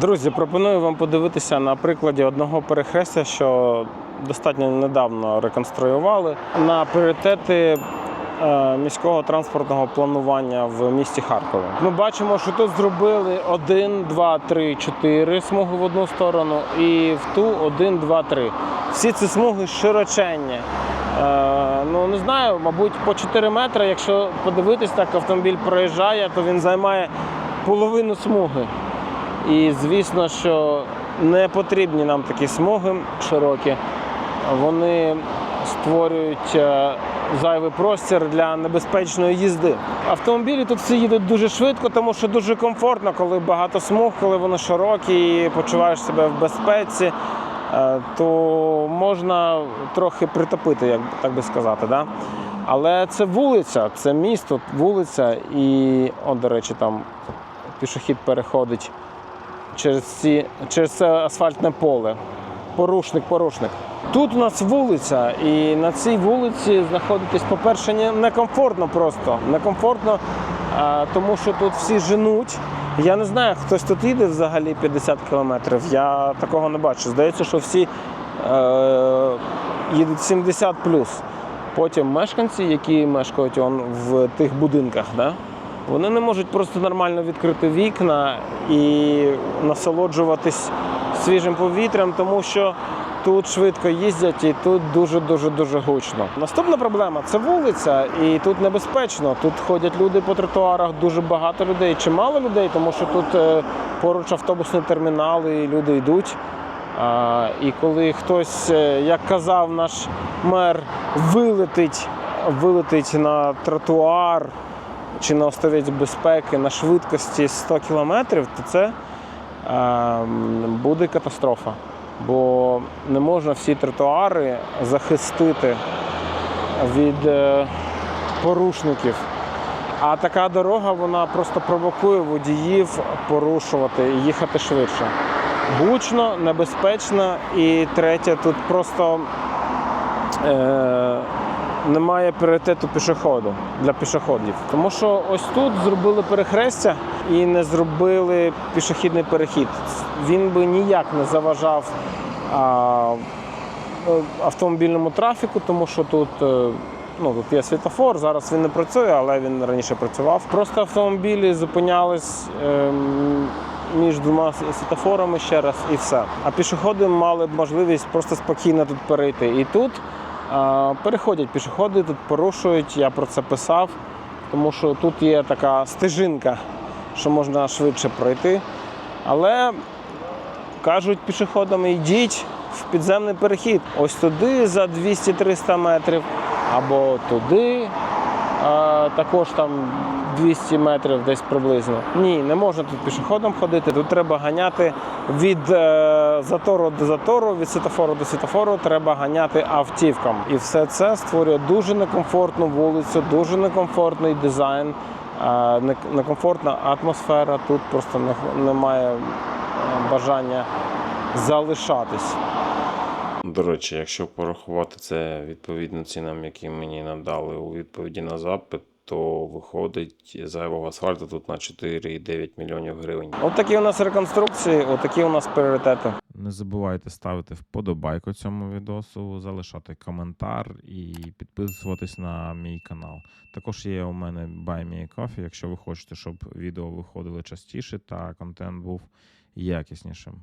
Друзі, пропоную вам подивитися на прикладі одного перехрестя, що достатньо недавно реконструювали на пріоритети е, міського транспортного планування в місті Харкові. Ми бачимо, що тут зробили 1, 2, 3, 4 смуги в одну сторону, і в ту 1, 2, 3. Всі ці смуги широченні. Е, ну не знаю, мабуть, по 4 метри. Якщо подивитись, так автомобіль проїжджає, то він займає половину смуги. І звісно, що не потрібні нам такі смуги широкі. Вони створюють е, зайвий простір для небезпечної їзди. Автомобілі тут всі їдуть дуже швидко, тому що дуже комфортно, коли багато смуг, коли вони широкі і почуваєш себе в безпеці, е, то можна трохи притопити, як так би сказати. Да? Але це вулиця, це місто, вулиця, і, о, до речі, там пішохід переходить через, ці, через це асфальтне поле. Порушник, порушник. Тут у нас вулиця, і на цій вулиці знаходитись, по-перше, некомфортно просто. Некомфортно, тому що тут всі женуть. Я не знаю, хтось тут їде взагалі 50 кілометрів. Я такого не бачу. Здається, що всі е, їдуть 70 Потім мешканці, які мешкають он в тих будинках, да? Вони не можуть просто нормально відкрити вікна і насолоджуватись свіжим повітрям, тому що тут швидко їздять і тут дуже дуже гучно. Наступна проблема це вулиця, і тут небезпечно. Тут ходять люди по тротуарах, дуже багато людей, чимало людей, тому що тут е, поруч автобусний термінал, і люди йдуть. І коли хтось, е, як казав наш мер, вилетить, вилетить на тротуар чи на островець безпеки на швидкості 100 кілометрів, то це е, буде катастрофа. Бо не можна всі тротуари захистити від е, порушників. А така дорога вона просто провокує водіїв порушувати і їхати швидше. Гучно, небезпечно. І третє, тут просто е, немає пріоритету пішоходу для пішоходів. Тому що ось тут зробили перехрестя і не зробили пішохідний перехід. Він би ніяк не заважав а, е, автомобільному трафіку, тому що тут. е, Ну, тут є світофор, зараз він не працює, але він раніше працював. Просто автомобілі зупинялись ем, між двома світофорами ще раз і все. А пішоходи мали б можливість просто спокійно тут перейти. І тут переходять пішоходи, тут порушують. Я про це писав, тому що тут є така стежинка, що можна швидше пройти. Але кажуть пішоходам, йдіть в підземний перехід. Ось туди за 200-300 метрів, або туди. також там 200 метрів десь приблизно. Ні, не можна тут пішоходом ходити. Тут треба ганяти від е, затору до затору, від світофору до світофору треба ганяти автівкам. І все це створює дуже некомфортну вулицю, дуже некомфортний дизайн, е, некомфортна атмосфера. Тут просто не- немає е, бажання залишатись. До речі, якщо порахувати це відповідно цінам, які мені надали у відповіді на запит, то виходить зайвого асфальту тут на 4,9 мільйонів гривень. От такі у нас реконструкції, от такі у нас пріоритети. Не забувайте ставити вподобайку цьому відосу, залишати коментар і підписуватись на мій канал. Також є у мене Buy Me Coffee, якщо ви хочете, щоб відео виходили частіше та контент був якіснішим.